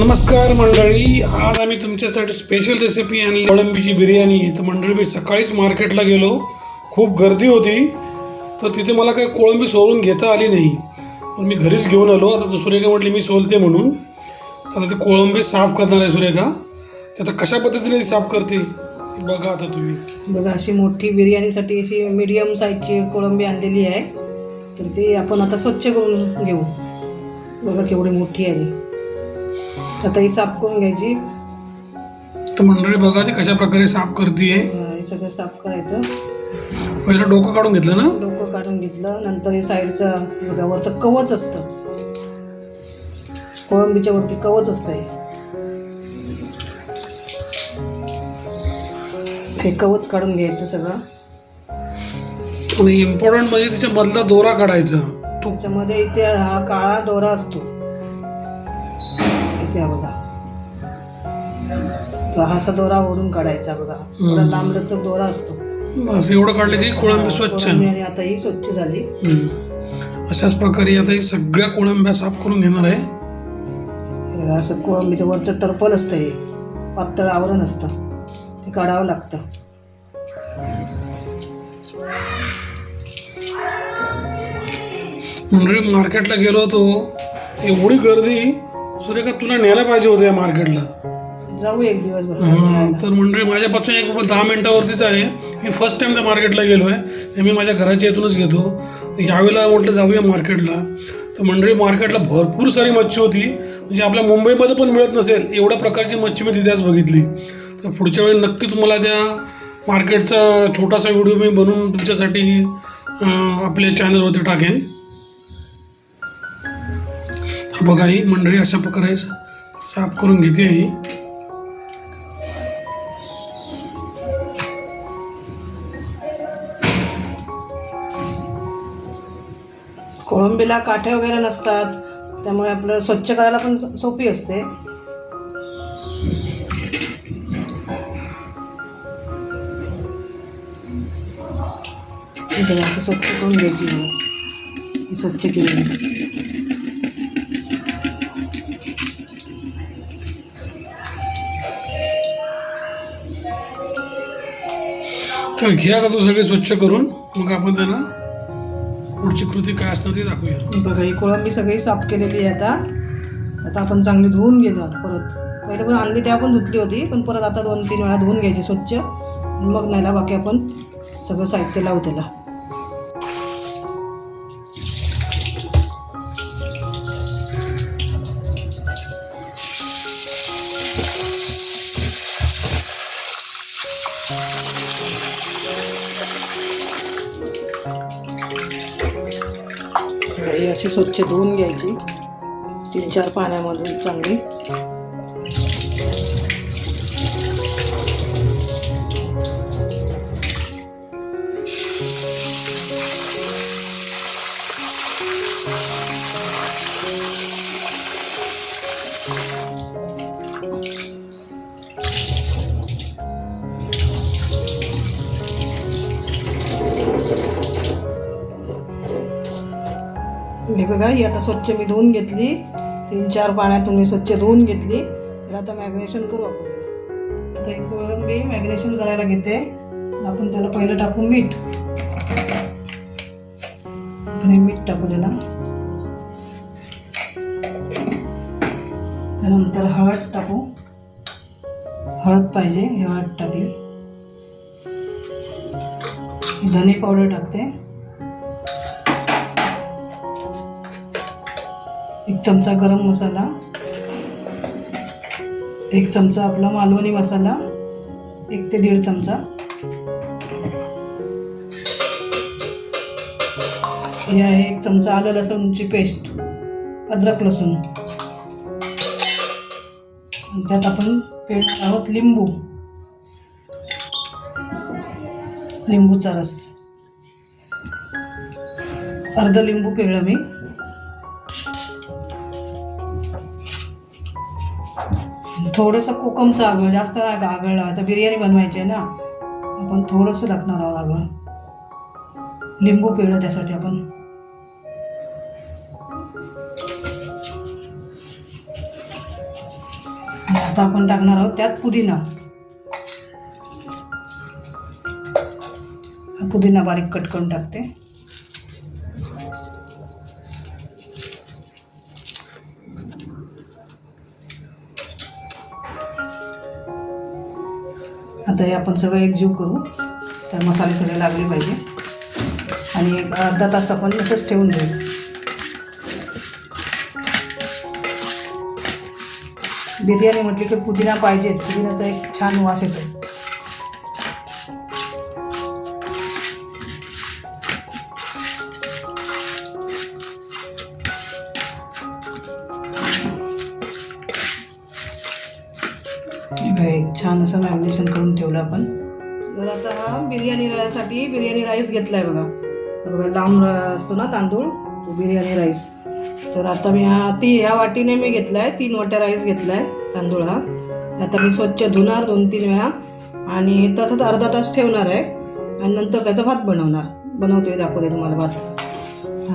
नमस्कार मंडळी. आज आम्ही तुमच्यासाठी स्पेशल रेसिपी आणली. कोळंबीची बिर्याणी. तर मंडळी मी सकाळीच मार्केटला गेलो. खूप गर्दी होती. तर तिथे मला काही कोळंबी सोलून घेता आली नाही. पण मी घरीच घेऊन आलो. आता सुरेखा म्हटली मी सोलते म्हणून. आता ते कोळंबी साफ करणार आहे सुरेखा. ते आता कशा पद्धतीने साफ करते बघा आता तुम्ही. बघा अशी मोठी बिर्याणीसाठी अशी मीडियम साईजची कोळंबी आणलेली आहे. तर ती आपण आता स्वच्छ करून घेऊ. बघा केवढी मोठी आहे ती. आता ही साफ करून घ्यायची? तर मंडळी बघा ती कशा प्रकारे साफ करते हे सगळं साफ करायचं. पहिलं डोकं काढून घेतलं ना? डोकं काढून घेतलं. नंतर हे साईडचं बघा वरचं कवच असतं. कोळंबीच्या वरती कवच असतं हे. हे कवच काढून घ्यायचं सगळं. आणि इम्पॉर्टंट म्हणजे तिच्या मधला दोरा काढायचा. त्याच्यामध्ये इथे हा काळा दोरा असतो. हा बघा. तो हा असा दोरा ओढून काढायचा बघा. थोडा. लांबलचक दोरा असतो. बस एवढं काढलं की कोळंबी स्वच्छ कोळंबी आणि आता ही स्वच्छ झाली. अशाच प्रकारे आता ही सगळ्या कोळंब्या साफ करून घेणार आहे. असं कोळंबीचं वरचं टर्पल असतं हे. पातळ आवरण असतं. ते काढावं लागतं. मंडळी मार्केटला गेलो होतो. एवढी गर्दी. सुरेखा तुला न्यायला पाहिजे होतं या मार्केटला. जाऊ एक दिवस हा, तर मंडळी माझ्यापासून एक दहा मिनिटावरतीच आहे. मी फर्स्ट टाइम त्या मार्केटला गेलो आहे हे मी माझ्या घराच्या इथूनच घेतो. तर यावेळेला म्हटलं जाऊया मार्केटला. तर मंडळी मार्केटला भरपूर सारी मच्छी होती. म्हणजे आपल्या मुंबईमध्ये पण मिळत नसेल. एवढ्या प्रकारची मच्छी मी तिथे आज बघितली. तर पुढच्या वेळी नक्की तुम्हाला त्या मार्केटचा छोटासा व्हिडिओ मी बनवून तुमच्यासाठी अं, आपल्या चॅनलवरती टाकेन. बघा ही मंडळी अशा प्रकारे साफ करून घेते ही. कोळंबीला काठे वगैरे नसतात त्यामुळे आपलं स्वच्छ करायला पण सोपी असते. स्वच्छ करून घ्यायची. स्वच्छ केली. तर घ्या आता तू सगळे स्वच्छ करून. मग आपण त्यांना पुढची कृती काय असणार ते दाखवूया. बघा ही कोळंबी सगळी साफ केलेली आहे आता. आता आपण चांगली धुवून घेतो परत. पहिले पण आणली त्या पण धुतली होती पण परत आता दोन तीन वेळा धुवून घ्यायची स्वच्छ. मग नाही बाकी आपण सगळं साहित्य लावू त्याला. अशी स्वच्छ धुवून घ्यायची. तीन चार पाण्यामधून चांगली. बघा ही आता स्वच्छ मी धुवून घेतली. तीन चार पाण्यातून मी स्वच्छ धुवून घेतली. त्याला आता मॅग्नेशन करू आपण त्याला. आता एक मी मॅग्नेशन करायला घेते. आपण त्याला पहिलं टाकू मीठ. आपण मीठ टाकू त्याला. त्यानंतर हळद टाकू. हळद पाहिजे हळद टाकली. धने पावडर टाकते. एक चमचा गरम मसाला एक चमचा आपला मालवणी मसाला एक ते दीड चमचा. हे आहे एक चमचा आलं लसूणची पेस्ट अद्रक लसूण. त्यात आपण पेट आहोत लिंबू. लिंबूचा रस. अर्ध लिंबू पिळलं मी. थोडंसं कोकमचं आगळ जास्त नाही का आगळ लावायचं बिर्याणी बनवायची आहे ना आपण थोडंसं टाकणार आहोत आगळ. लिंबू पिळलं त्यासाठी आपण. आता आपण टाकणार आहोत त्यात पुदिना. पुदिना बारीक कट करून टाकते. आता हे आपण सगळं एकजीव करू. तर मसाले सगळे लागले पाहिजे. आणि एक अर्धा तास आपण असंच ठेवून देऊ. बिर्याणी म्हटली की पुदिना पाहिजे पुदिन्याचा एक छान वास येतो. छान असं मॅरिनेशन करून ठेवलं आपण. तर आता हा बिर्याणी साठी बिर्याणी राईस घेतलाय बघा. बघा लांब असतो ना तांदूळ तो बिर्याणी राईस. तर आता मी हा ती ह्या वाटीने मी घेतलाय तीन वाट्या राईस घेतलाय तांदूळ हा. आता मी स्वच्छ धुणार दोन तीन वेळा आणि तसंच अर्धा तास ठेवणार आहे आणि नंतर त्याचा भात बनवणार. बनवतोय दाखवते तुम्हाला भात.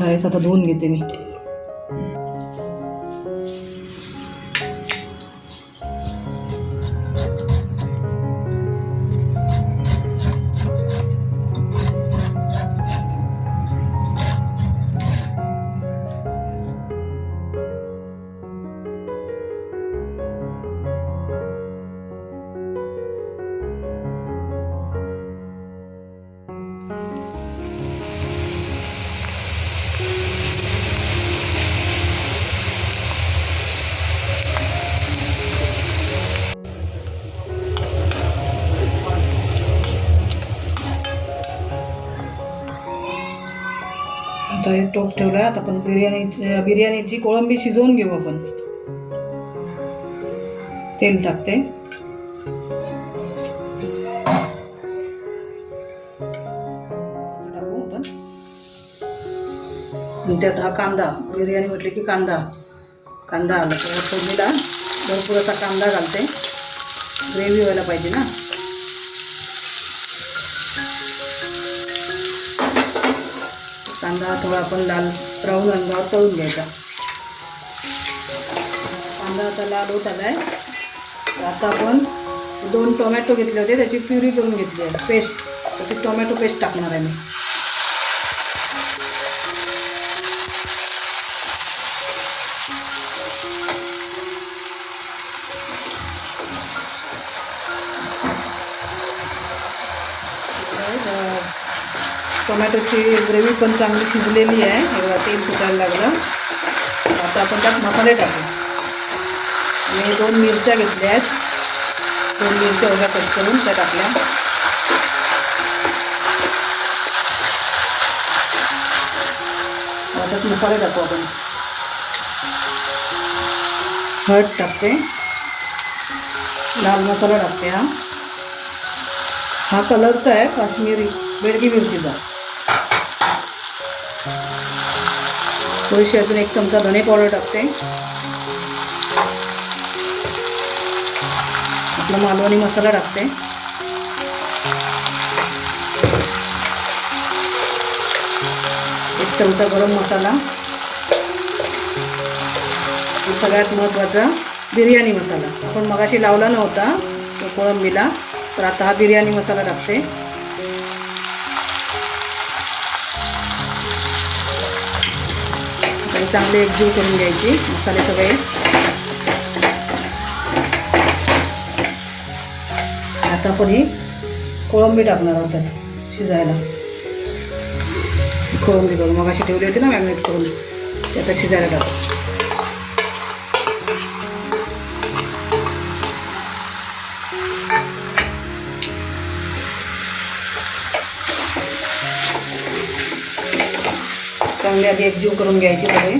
राईस आता धुवून घेते मी. आता ठेवला आता आपण बिर्याणी बिर्याणीची कोळंबी शिजवून घेऊ आपण. तेल टाकते. टाकू आपण. आणि त्यात हा कांदा बिर्याणी म्हटली की कांदा. कांदा आला. तर फोडणीला भरपूर असा कांदा घालते. ग्रेव्ही व्हायला पाहिजे ना. कांदा थोडा आपण लाल ब्राऊन रंगावर तळून घ्यायचा. कांदा आता लाल होत आलाय. आहे आता आपण दोन टोमॅटो घेतले होते त्याची प्युरी करून घेतली आहे. पेस्ट त्याची टोमॅटो पेस्ट टाकणार आहे मी. टोमॅटोची ग्रेव्ही पण चांगली शिजलेली आहे. एवढा तेल सुटायला लागलं. आता आपण त्यात मसाले टाकू. मी दोन मिरच्या घेतल्या आहेत. दोन मिरच्या वगैरे कट करून त्या टाकल्या. त्यात मसाले टाकू आपण. हळद टाकते. लाल मसाला टाकते हा. हा कलरचा आहे. काश्मीरी बेडगी मिरचीचा. थोडीशी अजून एक चमचा धने पावडर टाकते. आपला मालवणी मसाला टाकते. एक चमचा गरम मसाला. सगळ्यात महत्त्वाचा बिर्याणी मसाला. आपण मगाशी लावला नव्हता तो कोळंबीला. तर आता हा बिर्याणी मसाला टाकते. चांगले एकजीव करून घ्यायची. मसाले सगळे. आता आपण ही कोळंबी टाकणार आहोत त्यात शिजायला. कोळंबी करून मग अशी ठेवली होती ना मॅग्नेट करून. ते आता शिजायला टाकतो चांगली आधी एकजीव करून घ्यायची सगळी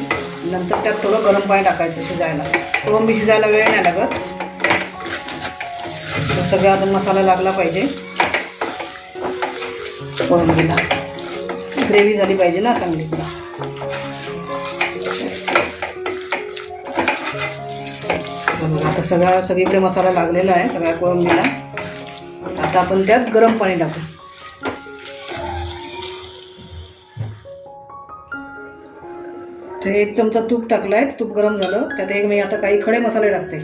नंतर त्यात थोडं गरम पाणी टाकायचं शिजायला. कोळंबी शिजायला वेळ नाही लागत. तर सगळा आपण मसाला लागला पाहिजे. कोळंबीला. ग्रेव्ही झाली पाहिजे ना चांगली. आता सगळा सगळीकडे मसाला लागलेला आहे सगळ्या कोळंबीला. आता आपण त्यात गरम पाणी टाकू. तर एक चमचा तूप टाकलाय तूप गरम झालं. त्यात एक मी आता काही खडे मसाले टाकते.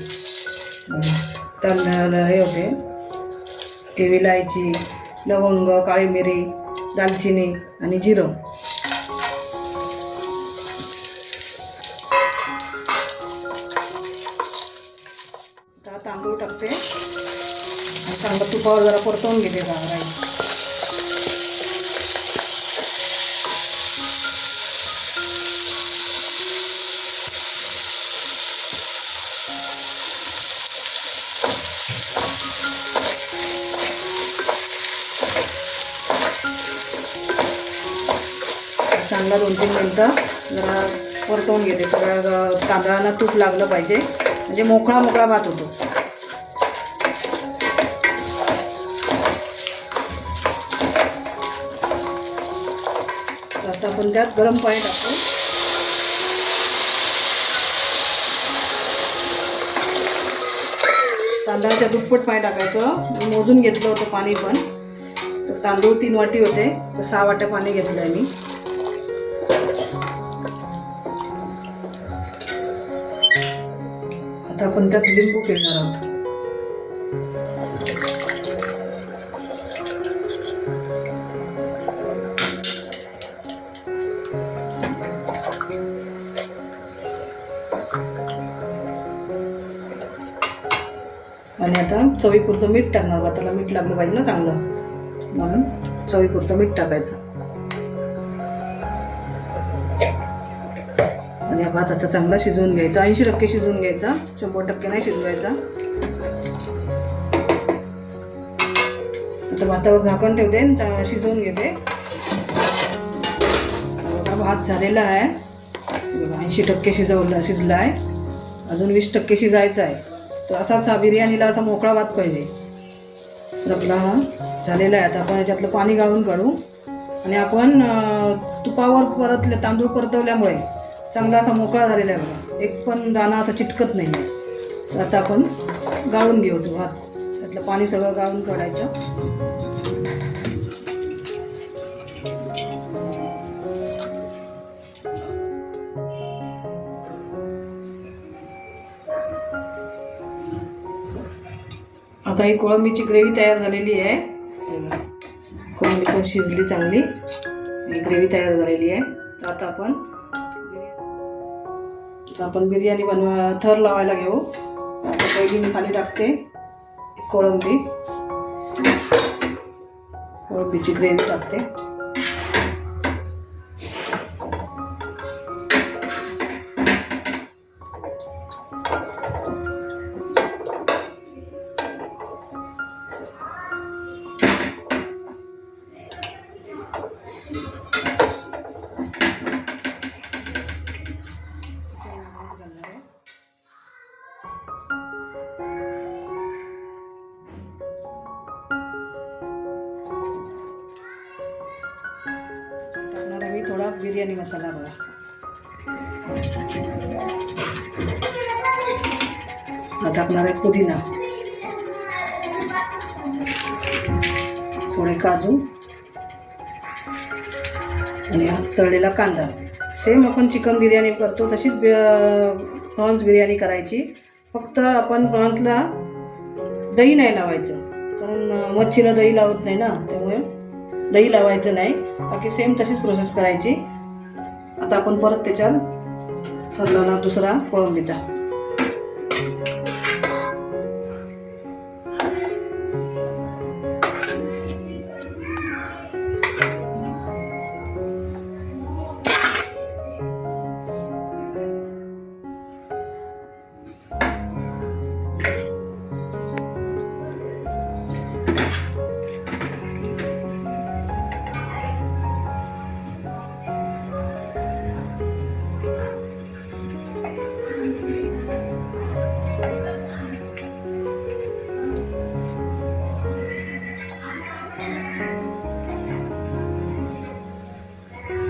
तर हे होते. ते विलायची लवंग काळी मिरी दालचिनी आणि जिरं. तांदूळ टाकते. आणि चांगलं तुपावर जरा परतवून घेते राईस. कांदा दोन तीन मिनटं जरा परतवून घेते. सगळ्या तांदळाला तूप लागलं पाहिजे. म्हणजे मोकळा मोकळा भात होतो. आता आपण त्यात गरम पाणी टाकतो तांदळाच्या दुप्पट पाणी टाकायचं. मी मोजून घेतलं होतं पाणी पण. तर तांदूळ तीन वाटी होते. तर सहा वाट्या पाणी घेतलं आहे मी. आता आपण त्यात लिंबू पिळणार आहोत. आणि आता चवीपुरतं मीठ टाकणार भाताला मीठ लागलं पाहिजे ना चांगलं. म्हणून चवीपुरतं मीठ टाकायचं. हा भात आता चांगला शिजवून घ्यायचा. ऐंशी टक्के शिजवून घ्यायचा. शंभर टक्के नाही शिजवायचा. आता भातावर झाकण ठेवते आणि शिजवून घेते. भात झालेला आहे. ऐंशी टक्के शिजवला शिजला आहे अजून वीस टक्के शिजायचा आहे. तर असाच हा बिर्याणीला असा मोकळा भात पाहिजे. तर आपला हा. झालेला आहे. आता आपण याच्यातलं पाणी गाळून काढू. आणि आपण तुपावर परतले तांदूळ परतवल्यामुळे चांगला असा मोकळा झालेला आहे बघा. एक पण दाणा असा चिटकत नाही आहे. तर आता आपण गाळून घेऊ तो भात त्यातलं पाणी सगळं गाळून काढायचं. आता ही कोळंबीची ग्रेव्ही तयार झालेली आहे. कोळंबी पण शिजली चांगली. ही ग्रेव्ही तयार झालेली आहे. तर आता आपण तर आपण बिर्याणी बनवा थर लावायला घेऊ. आता पहिली मी खाली टाकते कोळंबी. कोळंबीची ग्रेव्ही टाकते. हा आहे पुदिना. थोडे काजू. आणि हा तळलेला कांदा. सेम आपण चिकन बिर्याणी करतो तशीच प्रॉन्स बिर्याणी करायची. फक्त आपण प्रॉन्सला दही नाही लावायचं. कारण मच्छीला दही लावत नाही ना त्यामुळे दही लावायचं नाही. बाकी सेम तशीच प्रोसेस करायची. आता आपण परत त्याच्यात ठरलेला दुसरा कोळंबीचा.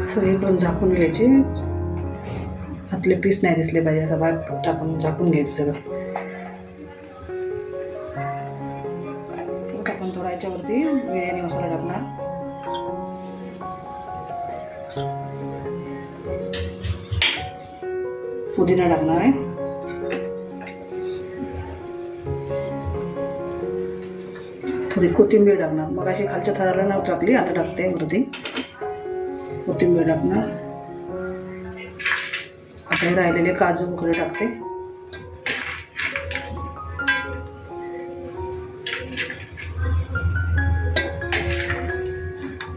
सगळीकडून झाकून घ्यायचे. आतले पीस नाही दिसले पाहिजे असं भात टाकून झाकून घ्यायचं सगळं. टाकून थोडा याच्यावरती बिर्याणी मसाला टाकणार. पुदिना टाकणार आहे. थोडी कोथिंबीर टाकणार. मग अशी खालच्या थराला नाव टाकली आता टाकते वरती. कोथिंबीर टाकणार. आता हे राहिलेले काजू वगैरे टाकते.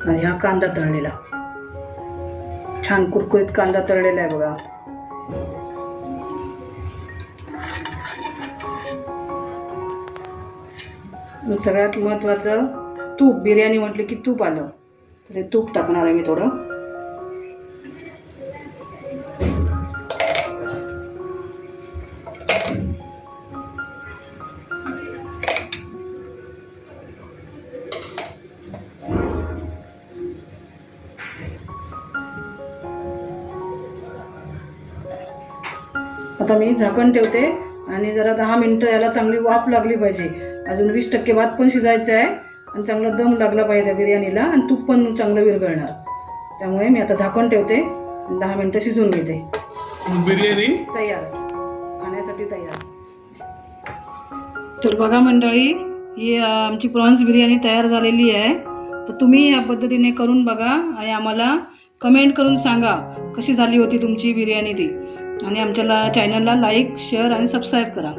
आणि हा कांदा तळलेला. छान कुरकुरीत कांदा तळलेला आहे बघा. सगळ्यात महत्त्वाचं तूप. बिर्याणी म्हटलं की तूप आलं. तर हे तूप टाकणार आहे मी थोडं. आता मी झाकण ठेवते आणि जरा दहा मिनटं याला चांगली वाफ लागली पाहिजे. अजून वीस टक्के भात पण शिजायचं आहे आणि चांगला दम लागला पाहिजे त्या बिर्याणीला आणि तूप पण चांगलं विरघळणार. त्यामुळे मी आता झाकण ठेवते आणि दहा मिनटं शिजवून घेते. बिर्याणी? तयार. तर बघा मंडळी ही आमची प्रॉन्स बिर्याणी तयार झालेली आहे. तर तुम्ही या पद्धतीने करून बघा आणि आम्हाला कमेंट करून सांगा कशी झाली होती तुमची बिर्याणी ती. आणि आमच्याला चॅनलला लाईक शेअर आणि सबस्क्राईब करा.